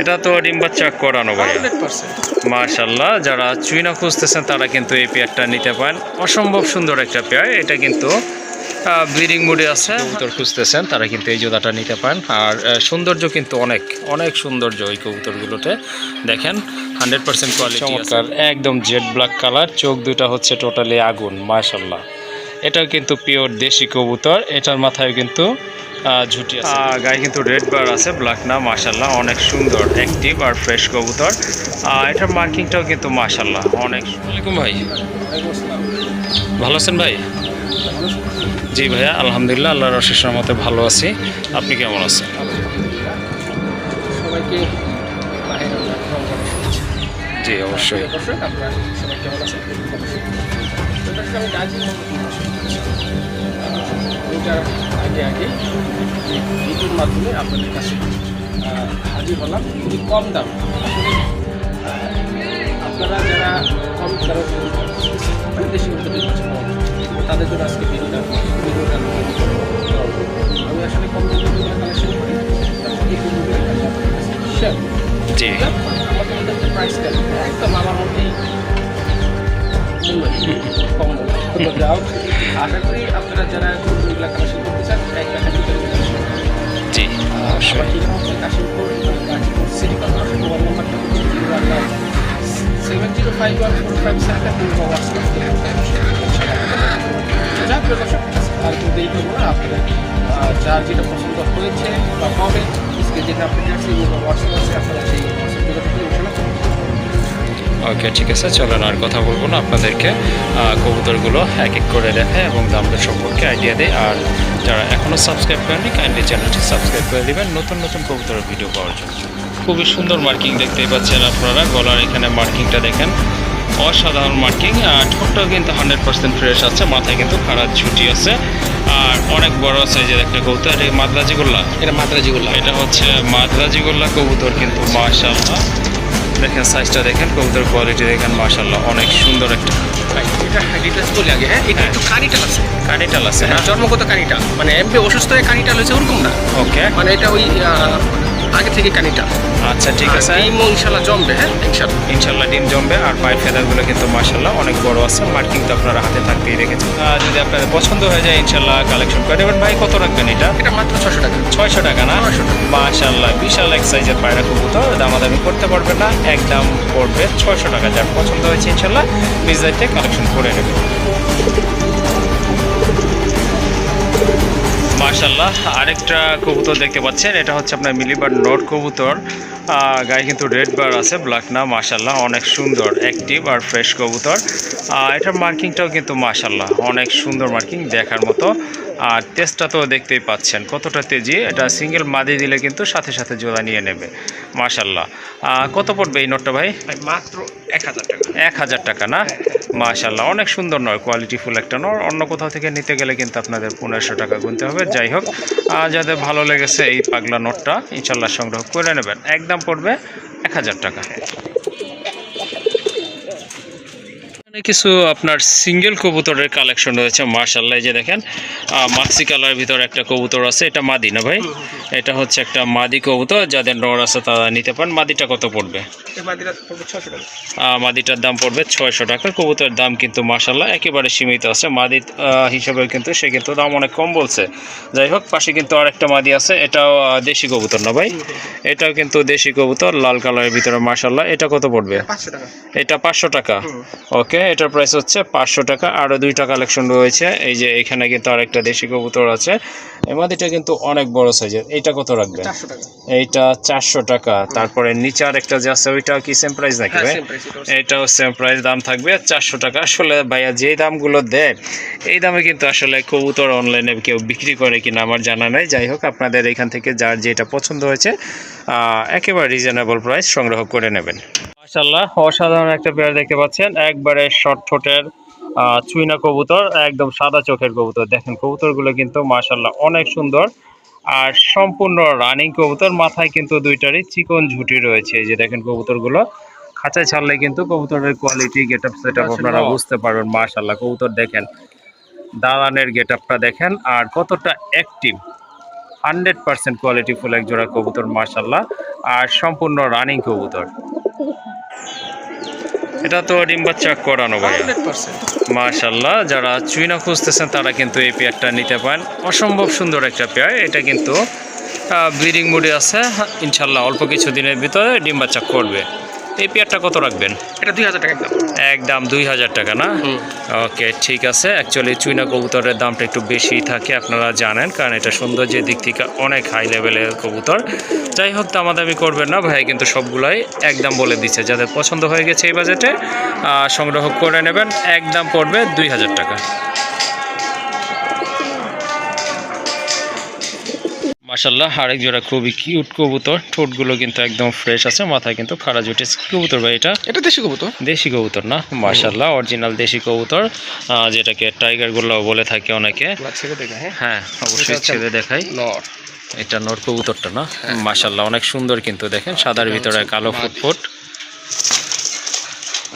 এটা তো ডিম বাচ্চা করানো ভাই মার্শাল্লাহ যারা চুইনা খুঁজতেছেন তারা কিন্তু এই পেয়ারটা নিতে পারেন। অসম্ভব সুন্দর একটা পেয়ার। এটা কিন্তু ব্লিডিং মুডে আছে। কবুতর খুঁজতেছেন তারা কিন্তু এই জোড়াটা নিতে পারেন। আর সৌন্দর্য কিন্তু অনেক অনেক সৌন্দর্য এই কবুতরগুলোতে। দেখেন হান্ড্রেড পার্সেন্ট কোয়ালিটি চমৎকার একদম জেড ব্ল্যাক কালার চোখ দুটা হচ্ছে টোটালি আগুন মার্শাল্লাহ এটাও কিন্তু পিওর দেশি কবুতর এটার মাথায় কিন্তু ঝুটি আছে। গায়ে কিন্তু রেড বার আছে ব্ল্যাক না মাশাল্লাহ অনেক সুন্দর অ্যাক্টিভ আর ফ্রেশ কবুতর। আর এটার মার্কিংটাও কিন্তু মাশাল্লাহ অনেক ওয়ালাইকুম ভাই। ভালো আছেন ভাই? জি ভাইয়া আলহামদুলিল্লাহ আল্লাহর অশেষ মতে ভালো আছি। আপনি কেমন আছেন? সবাইকে। জি, অবশ্যই। আমি আগে আগে মাধ্যমে আপনাদের কাছে হাজির হলাম খুবই কম দাম আপনারা যারা কম দরে মানে তাদের জন্য আজকে আমি আসলে কম দামে কালেকশন করি জি একদম আমার মধ্যেই আশা করি আপনারা যারা গরুগুলা কালেকশন করতে চান এক টাকা ভিতরে জি অবশ্যই কাশিমপুর সিটি কর্পোরেশন মোবাইল নাম্বারটা seven zero five one four five seven two WhatsApp আর কেউ দেরি করব না আপনাদের আহ, যার যেটা পছন্দ হয়েছে বা হবে স্ক্রিন যেটা আপনি আছে হোয়াটসঅ্যাপ আছে আপনারা সেই হোয়াটসঅ্যাপ ওকে ঠিক আছে চলেন আর কথা বলব না। আপনাদেরকে কবুতরগুলো এক এক করে দেখে এবং দামদের সম্পর্কে আইডিয়া দেয় আর যারা এখনও সাবস্ক্রাইব করেননি কাইন্ডলি চ্যানেলটি সাবস্ক্রাইব করে দিবেন। নতুন নতুন কবুতরের ভিডিও পাওয়ার জন্য। খুবই সুন্দর মার্কিং দেখতেই পাচ্ছেন আপনারা। গলার এখানে মার্কিংটা দেখেন। অসাধারণ মার্কিং আর ঠোঁটটাও কিন্তু হান্ড্রেড পার্সেন্ট ফ্রেশ আছে। মাথায় কিন্তু খারাপ ঝুটি আছে। আর অনেক বড় সাইজের একটা কবুতর। এই মাদ্রাজি গোল্লা? এটা মাদ্রাজিগুলা এটা হচ্ছে মাদ্রাজি গোল্লা কবুতর কিন্তু মাশাল্লাহ দেখেন সাইজটা দেখেন কবুতর কোয়ালিটি দেখেন মার্শাল্লাহ অনেক সুন্দর একটা এটা ডিটেলস বলি আগে হ্যাঁ? এটা একটু কানিটাল আছে। কানিটাল আছে হ্যাঁ হ্যাঁ জন্মগত কানিটা মানে এমপি অসুস্থ হয়ে কানিটাল হয়েছে ওরকম না। ওকে মানে এটা ওই আগে থেকে কানিটা। আচ্ছা ঠিক আছে। ডিমও ইনশাল্লাহ জমবে হ্যাঁ? ইনশাল্লাহ। ইনশাল্লাহ ডিম জমবে আর পায়ের ফেদারগুলো কিন্তু মাশাল্লাহ অনেক বড় আছে মার্কিং তো আপনারা হাতে থাকতেই রেখেছেন যদি আপনাদের পছন্দ হয়ে যায় ইনশাল্লাহ কালেকশন করে নেবেন। ভাই কত রাখবেন এটা? এটা মাত্র ছশো টাকা। ছয়শো টাকা না? 900 টাকা। মাশাল্লাহ বিশাল এক সাইজের পায়রা কবুতর দামাদামি করতে পারবেন না একদম পড়বে ছয়শো টাকা। যার পছন্দ হয়েছে ইনশাল্লাহ দায়িত্বে কালেকশন করে নেবেন। মাশাল্লাহ আরেকটা কবুতর দেখতে পাচ্ছেন, এটা হচ্ছে আপনার মিলিবার নট কবুতর। গায়ে কিন্তু রেড বার আছে, ব্ল্যাক না মার্শাল্লাহ অনেক সুন্দর অ্যাক্টিভ আর ফ্রেশ কবুতর। এটার মার্কিংটাও কিন্তু মার্শাল্লাহ অনেক সুন্দর মার্কিং দেখার মতো। আর টেস্টটা তো দেখতেই পাচ্ছেন কতটা তেজি এটা সিঙ্গেল মাদি দিলে কিন্তু সাথে সাথে জোড়া নিয়ে নেবে মাশাল্লাহ কত পড়বে এই নোটটা ভাই? মাত্র এক হাজার টাকা। এক হাজার টাকা না? মাশাল্লাহ অনেক সুন্দর নয় কোয়ালিটিফুল একটা নয়। অন্য কোথাও থেকে নিতে গেলে কিন্তু আপনাদের পনেরোশো টাকা গুনতে হবে। যাই হোক যাদের ভালো লেগেছে এই পাগলা নোটটা ইনশাল্লাহ সংগ্রহ করে নেবেন। একদম পড়বে এক হাজার টাকা। এখানে কিছু আপনার সিঙ্গেল কবুতরের কালেকশন রয়েছে মার্শাল্লাহ যে দেখেন মাক্সি কালার ভিতরে একটা কবুতর আছে এটা মাদি না ভাই? এটা হচ্ছে একটা মাদি কবুতর যাদের নর আছে তারা নিতে পারেন। মাদিটা কত পড়বে? মাদিটার দাম পড়বে ছয়শো টাকা। কবুতরের দাম কিন্তু মাসাল্লাহ একেবারে সীমিত আছে। মাদি হিসাবে কিন্তু সে কিন্তু দাম অনেক কম বলছে। যাই হোক পাশে কিন্তু আরেকটা মাদি আছে এটাও দেশি কবুতর না ভাই? এটাও কিন্তু দেশি কবুতর লাল কালারের ভিতরে মাসাল্লাহ এটা কত পড়বে? এটা পাঁচশো টাকা। ওকে এটার প্রাইস হচ্ছে পাঁচশো টাকা। আরও দুইটা কালেকশন রয়েছে। এই যে এখানে কিন্তু আরেকটা দেশি কবুতর আছে। এই মাদিটা কিন্তু অনেক বড় সাইজের এইটা কত রাখবেন? চারশো এইটা চারশো টাকা। তারপরে নিচে আরেকটা যে আছে ওইটা কি সেম প্রাইস নাকি হ্যাঁ ভাই? এটাও সেম প্রাইস দাম থাকবে চারশো টাকা। আসলে ভাইয়া যেই দামগুলো দেয় এই দামে কিন্তু আসলে কবুতর অনলাইনে কেউ বিক্রি করে কিনা আমার জানা নাই। যাই হোক আপনাদের এখান থেকে যার যেটা পছন্দ হয়েছে একেবারে রিজনেবল প্রাইস সংগ্রহ করে নেবেন। মাশাল্লাহ অসাধারণ একটা পেয়ার দেখতে পাচ্ছেন। একবারে শর্ট ঠোঁটের চুইনা কবুতর একদম সাদা চোখের কবুতর। দেখেন কবুতরগুলো কিন্তু মাশাল্লাহ অনেক সুন্দর। আর সম্পূর্ণ রানিং কবুতর মাথায় কিন্তু দুইটারই চিকন ঝুটি রয়েছে। এই যে দেখেন কবুতরগুলো খাঁচায় ছাড়লে কিন্তু কবুতরের quality get up set up আপনারা বুঝতে পারবেন মাশাল্লাহ কবুতর দেখেন দালানের গেট আপটা দেখেন আর কতটা active hundred percent quality full এক জোড়া কবুতর মার্শাল্লাহ আর সম্পূর্ণ রানিং কবুতর। এটা তো ডিম বাচ্চা করানো ভাইয়া। মার্শাল্লাহ মাশাল্লাহ যারা চুইনা খুঁজতেছেন তারা কিন্তু এই পেয়ারটা নিতে পারেন। অসম্ভব সুন্দর একটা পেয়ার। এটা কিন্তু ব্লিডিং মুডে আছে। ইনশাল্লাহ অল্প কিছু দিনের ভিতরে ডিম বাচ্চা করবে। এই পেয়ারটা কত রাখবেন? এটা দুই হাজার টাকা একদম। দুই হাজার টাকা না? ওকে ঠিক আছে। অ্যাকচুয়ালি চুইনা কবুতরের দামটা একটু বেশি থাকে আপনারা জানেন কারণ এটা সৌন্দর্যের দিক থেকে অনেক হাই লেভেলের কবুতর। যাই হোক দামাদামি করবেন না ভাই কিন্তু সবগুলাই একদম বলে দিচ্ছে। যাদের পছন্দ হয়ে গেছে এই বাজেটে সংগ্রহ করে নেবেন একদম পড়বে দুই হাজার টাকা। মাসাল্লাহ আরেক জোড়া খুবই কিউট কবুতর। ঠোঁটগুলো কিন্তু একদম ফ্রেশ আছে মাথায় কিন্তু খাড়া জুটে কবুতর ভাই এটা? এটা দেশি কবুতর? দেশি কবুতর না? মার্শাল্লাহ অরিজিনাল দেশি কবুতর। আহ, যেটাকে টাইগারগুলো বলে থাকে অনেকে। হ্যাঁ? হ্যাঁ অবশ্যই ছেড়ে দেখাই। এটা নর কবুতরটা না? মার্শাল্লাহ অনেক সুন্দর কিন্তু দেখেন সাদার ভিতরে কালো ফুটফুট।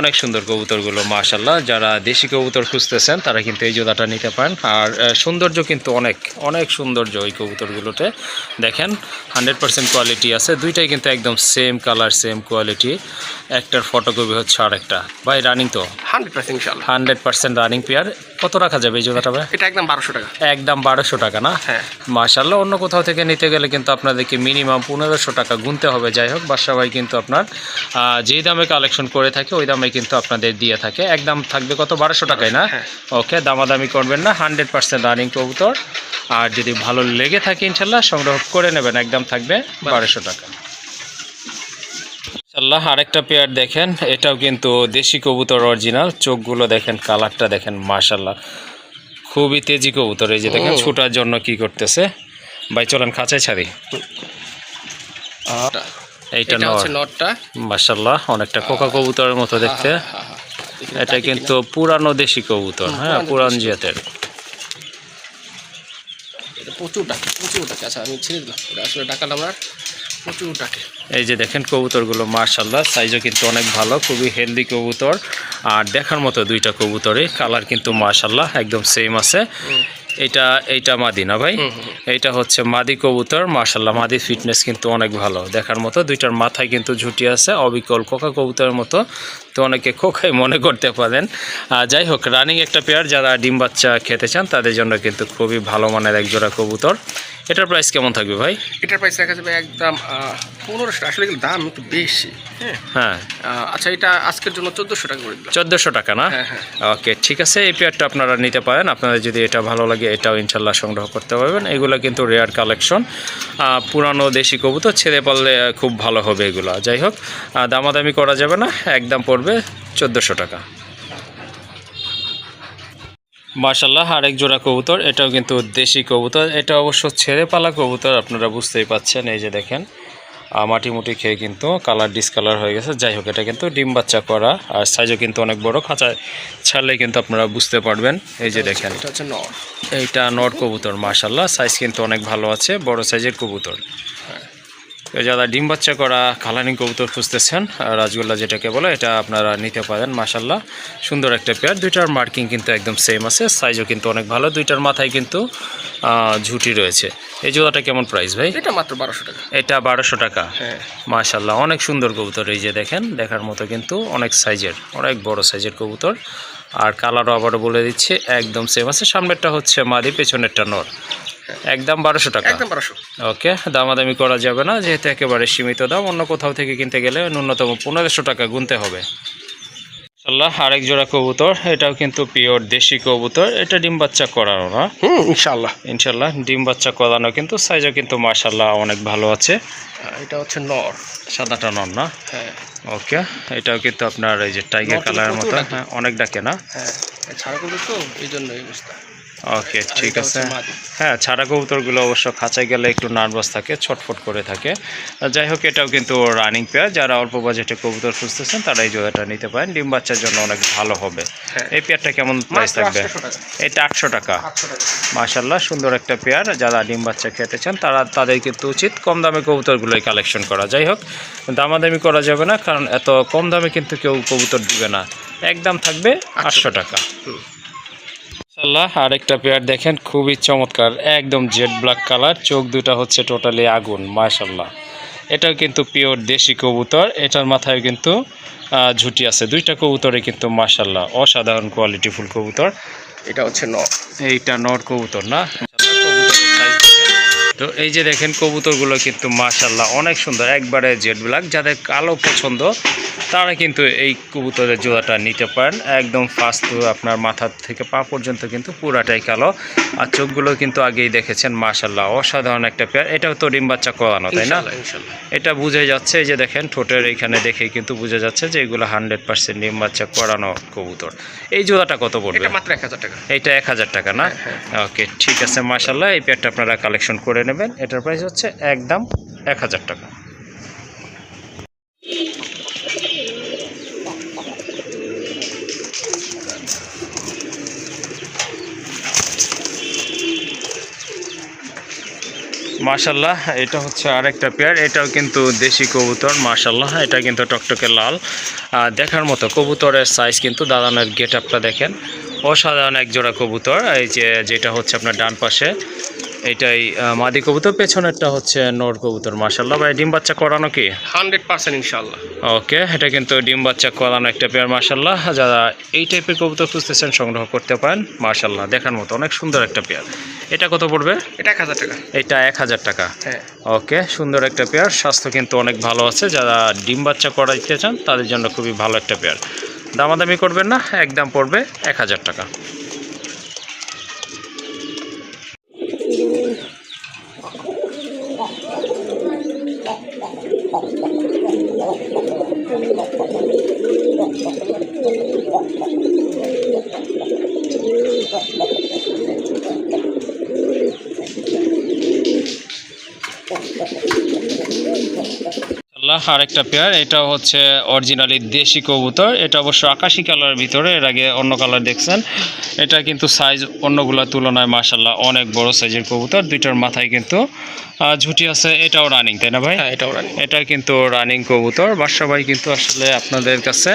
অনেক সুন্দর কবুতরগুলো মাশাল্লাহ যারা দেশি কবুতর খুঁজতেছেন, তারা কিন্তু এই জোড়াটা নিতে পারেন। আর সৌন্দর্য কিন্তু অনেক অনেক সৌন্দর্য ওই কবুতরগুলোতে। দেখেন হান্ড্রেড পার্সেন্ট কোয়ালিটি আছে। দুইটাই কিন্তু একদম সেম কালার সেম কোয়ালিটি একটার ফটোকপি হচ্ছে আরেকটা। ভাই রানিং তো? Hundred percent hundred percent running pair কত রাখা যাবে এই জোড়াটা ভাই? এটা একদম বারোশো টাকা। একদম বারোশো টাকা না? হ্যাঁ। মাশাল্লাহ অন্য কোথাও থেকে নিতে গেলে কিন্তু আপনাদেরকে মিনিমাম পনেরোশো টাকা গুনতে হবে। যাই হোক বাসা ভাই কিন্তু আপনার যেই দামে কালেকশন করে থাকে ওই দামে কিন্তু আপনাদের দিয়ে থাকে। একদম থাকবে কত? বারোশো টাকায় না? হ্যাঁ। ওকে দামাদামি করবেন না। হান্ড্রেড পার্সেন্ট রানিং কবুতর। আর যদি ভালো লেগে থাকে ইনশাল্লাহ সংগ্রহ করে নেবেন। একদম থাকবে বারোশো টাকা। ইনশাল্লাহ আরেকটা পেয়ার দেখেন এটাও কিন্তু দেশি কবুতর অরিজিনাল চোখগুলো দেখেন কালারটা দেখেন মাশাল্লাহ খুবই তেজি কবুতর এই যে দেখেন। ছুটার জন্য কি করতেছে। ভাই চলেন খাঁচায় ছাড়ি। এইটা এটা নটটা। মাশাল্লাহ অনেকটা কোকা কবুতরের মতো দেখতে। হ্যাঁ, হ্যাঁ, হ্যাঁ। এখানে এটা কিন্তু পুরানো দেশি কবুতর হ্যাঁ পুরান জাতের। প্রচুর ডাকে প্রচুর ডাকে আচ্ছা আমি ছেড়ে দিলাম। আসলে প্রচুর ডাকে এই যে দেখেন কবুতরগুলো মার্শাল্লাহ সাইজও কিন্তু অনেক ভালো খুবই হেলদি কবুতর। আর দেখার মতো দুইটা কবুতরই কালার কিন্তু মার্শাল্লাহ একদম সেম আছে। এটা এইটা মাদি না ভাই? এইটা হচ্ছে মাদি কবুতর মার্শাল্লাহ মাদি ফিটনেস কিন্তু অনেক ভালো। দেখার মতো দুইটার মাথায় কিন্তু ঝুটি আছে অবিকল কোকা কবুতরের মতো। তো অনেকে খোকাই মনে করতে পারেন। যাই হোক রানিং একটা পেয়ার যারা ডিম বাচ্চা খেতে চান তাদের জন্য কিন্তু খুবই ভালো মানের এক জোড়া কবুতর। এটার প্রাইস কেমন থাকবে ভাই? এটার প্রাইস রাখা যাবে একদম পনেরোশো আসলে কিন্তু দাম একটু বেশি হ্যাঁ? হ্যাঁ। আচ্ছা এটা আজকের জন্য চোদ্দোশো টাকা করে চোদ্দোশো টাকা না? হ্যাঁ হ্যাঁ। ওকে ঠিক আছে। এই পেয়ারটা আপনারা নিতে পারেন। আপনাদের যদি এটা ভালো লাগে এটাও ইনশাল্লাহ সংগ্রহ করতে পারবেন। এগুলো কিন্তু রেয়ার কালেকশন পুরানো দেশি কবুতর ছেড়ে পারলে খুব ভালো হবে এগুলো। যাই হোক দামাদামি করা যাবে না। একদম পড়বে চোদ্দোশো টাকা। মার্শাল্লাহ আরেক জোড়া কবুতর এটাও কিন্তু দেশি কবুতর এটা অবশ্য ছেড়ে পালা কবুতর আপনারা বুঝতেই পাচ্ছেন এই যে দেখেন আহ, মাটি মুটি খেয়ে কিন্তু কালার ডিসকালার হয়ে গেছে যাই হোক এটা কিন্তু ডিম বাচ্চা করা আর সাইজও কিন্তু অনেক বড় খাঁচায় ছাড়লে কিন্তু আপনারা বুঝতে পারবেন এই যে দেখেন এটা হচ্ছে নর এইটা নট কবুতর মার্শাল্লাহ সাইজ কিন্তু অনেক ভালো আছে বড় সাইজের কবুতর হ্যাঁ। যারা ডিম বাচ্চা করা কালারিং কবুতর খুঁজতেছেন রাজগোল্লা যেটাকে বলে এটা আপনারা নিতে পারেন মাশাল্লাহ সুন্দর একটা পেয়ার দুইটার মার্কিং কিন্তু একদম সেম আছে সাইজও কিন্তু অনেক ভালো দুইটার মাথায় কিন্তু ঝুঁটি রয়েছে। এই জোড়াটা কেমন প্রাইস ভাই? এটা মাত্র বারোশো টাকা। এটা বারোশো টাকা। হ্যাঁ। মাশাল্লাহ অনেক সুন্দর কবুতর এই যে দেখেন দেখার মতো কিন্তু অনেক সাইজের অনেক বড় সাইজের কবুতর। আর কালারও আবারও বলে দিচ্ছে একদম সেম আছে। সামনেরটা হচ্ছে মাদি পেছনেরটা নর। একদম বারোশো টাকা। একদম বারোশো। ওকে দামাদামি করা যাবে না যেহেতু একেবারে সীমিত দাম অন্য কোথাও থেকে কিনতে গেলে ন্যূনতম পনেরোশো টাকা গুনতে হবে। আল্লাহ আরেক জোড়া কবুতর এটাও কিন্তু পিওর দেশি কবুতর এটা ডিম বাচ্চা করানো না। ইনশাল্লাহ ইনশাল্লাহ ডিম বাচ্চা করানো কিন্তু সাইজও কিন্তু মার্শাল্লাহ অনেক ভালো আছে। এটা হচ্ছে নর। সাদাটা নর না? হ্যাঁ। ওকে এটাও কিন্তু আপনার এই যে টাইগার কালারের মতো হ্যাঁ অনেক ডাকে না? হ্যাঁ ছাড়া তো এই জন্য ওকে ঠিক আছে। হ্যাঁ ছাড়া কবুতরগুলো অবশ্য খাঁচায় গেলে একটু নার্ভাস থাকে ছটফট করে থাকে। যাই হোক এটাও কিন্তু রানিং পেয়ার যারা অল্প বাজেটে কবুতর খুঁজতেছেন তারা এই জোড়াটা নিতে পারেন। ডিম বাচ্চার জন্য অনেক ভালো হবে। হ্যাঁ। এই পেয়ারটা কেমন প্রাইস থাকবে? এটা আটশো টাকা। মাশাল্লাহ সুন্দর একটা পেয়ার যারা ডিম বাচ্চা খেতে চান তারা তাদের কিন্তু উচিত কম দামে কবুতরগুলোই কালেকশন করা। যাই হোক দামাদামি করা যাবে না কারণ এত কম দামে কিন্তু কেউ কবুতর দিবে না। একদম থাকবে আটশো টাকা। আল্লাহ আরেকটা পেয়ার দেখেন খুবই চমৎকার একদম জেড ব্ল্যাক কালার চোখ দুটা হচ্ছে টোটালি আগুন মাশাল্লাহ এটাও কিন্তু পিওর দেশি কবুতর এটার মাথায় কিন্তু আহ, ঝুটি আছে। দুইটা কবুতরে কিন্তু মাশাল্লাহ অসাধারণ কোয়ালিটি ফুল কবুতর। এটা হচ্ছে ন এইটা নর কবুতর না। তো এই যে দেখেন কবুতরগুলো কিন্তু মাশাল্লাহ অনেক সুন্দর। একবারে জেড ব্ল্যাক। যাদের কালো পছন্দ তারা কিন্তু এই কবুতরের জোড়াটা নিতে পারেন। একদম ফাস্ট আপনার মাথা থেকে পা পর্যন্ত কিন্তু পুরাটাই কালো। আর চোখগুলো কিন্তু আগেই দেখেছেন মাশাল্লাহ অসাধারণ একটা পেয়ার এটাও তো ডিম বাচ্চা করানো তাই না? এটা বুঝে যাচ্ছে এই যে দেখেন ঠোঁটের এখানে দেখেই কিন্তু বোঝা যাচ্ছে যে এগুলো হান্ড্রেড পার্সেন্ট ডিম বাচ্চা করানো কবুতর। এই জোড়াটা কত পড়বে? এটা মাত্র এক হাজার টাকা। এইটা এক হাজার টাকা না? ওকে ঠিক আছে মাশাল্লাহ এই পেয়ারটা আপনারা কালেকশন করে নেবেন। এটার প্রাইস হচ্ছে একদম এক হাজার টাকা। মাশাল্লাহ, এটা হচ্ছে আরেকটা পেয়ার এটাও কিন্তু দেশি কবুতর, মাশাল্লাহ, এটা কিন্তু টকটকে লাল। দেখার মতো কবুতরের সাইজ কিন্তু দাদানের গেট আপটা দেখেন। অসাধারণ এক জোড়া কবুতর। এই যে, যেটা হচ্ছে আপনার ডান পাশে। এটাই মাদি কবুতর পেছনেরটা হচ্ছে নোর কবুতর মাশাল্লাহ ভাই ডিম বাচ্চা করানো কি? হান্ড্রেড পার্সেন্ট ইনশাল্লাহ ওকে এটা কিন্তু ডিম বাচ্চা করানো একটা পেয়ার মাশাল্লাহ যারা এই টাইপের কবুতর খুঁজতেছেন সংগ্রহ করতে পারেন মাশাল্লাহ দেখার মতো। অনেক সুন্দর একটা পেয়ার এটা কত পড়বে? এটা এক হাজার টাকা। এটা এক হাজার টাকা। হ্যাঁ। ওকে সুন্দর একটা পেয়ার স্বাস্থ্য কিন্তু অনেক ভালো আছে। যারা ডিম বাচ্চা করাইতে চান তাদের জন্য খুবই ভালো একটা পেয়ার দামাদামি করবেন না একদম পড়বে এক হাজার টাকা। Thank you. আল্লাহ আরেকটা পেয়ার এটা হচ্ছে অরিজিনালি দেশি কবুতর। এটা অবশ্য আকাশি কালারের ভিতরে এর আগে অন্য কালার দেখছেন। এটা কিন্তু সাইজ অন্যগুলোর তুলনায় মাসাল্লাহ অনেক বড় সাইজের কবুতর। দুইটার মাথায় কিন্তু ঝুঁটি আছে। এটাও রানিং তাই না ভাই? হ্যাঁ এটাও রানি এটা কিন্তু রানিং কবুতর। বাদশা ভাই কিন্তু আসলে আপনাদের কাছে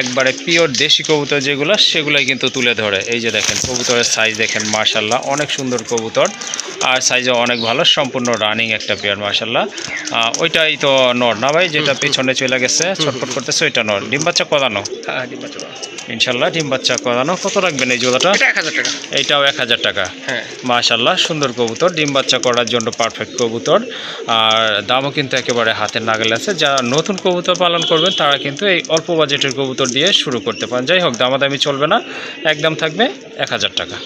একবারে পিওর দেশি কবুতর যেগুলো সেগুলোই কিন্তু তুলে ধরে। এই যে দেখেন কবুতরের সাইজ দেখেন মার্শাল্লাহ অনেক সুন্দর কবুতর। আর সাইজও অনেক ভালো সম্পূর্ণ রানিং একটা পেয়ার মার্শাল্লাহ ওইটাই তো নর না ভাই? যেটা পিছনে চলে গেছে ছটফট করতেছে ওইটা নর। ডিম বাচ্চা করানো? হ্যাঁ। ইনশাল্লাহ ডিম বাচ্চা করানো। কত রাখবেন এই জোড়াটা? টাকা। এইটাও এক হাজার টাকা। হ্যাঁ। মাশাল্লাহ সুন্দর কবুতর। ডিম বাচ্চা করার জন্য পারফেক্ট কবুতর। আর দামও কিন্তু একেবারে হাতের নাগালে আছে। যারা নতুন কবুতর পালন করবেন তারা কিন্তু এই অল্প বাজেটের কবুতর দিয়ে শুরু করতে পারেন। যাই হোক দামাদামি চলবে না। একদম থাকবে এক হাজার টাকা।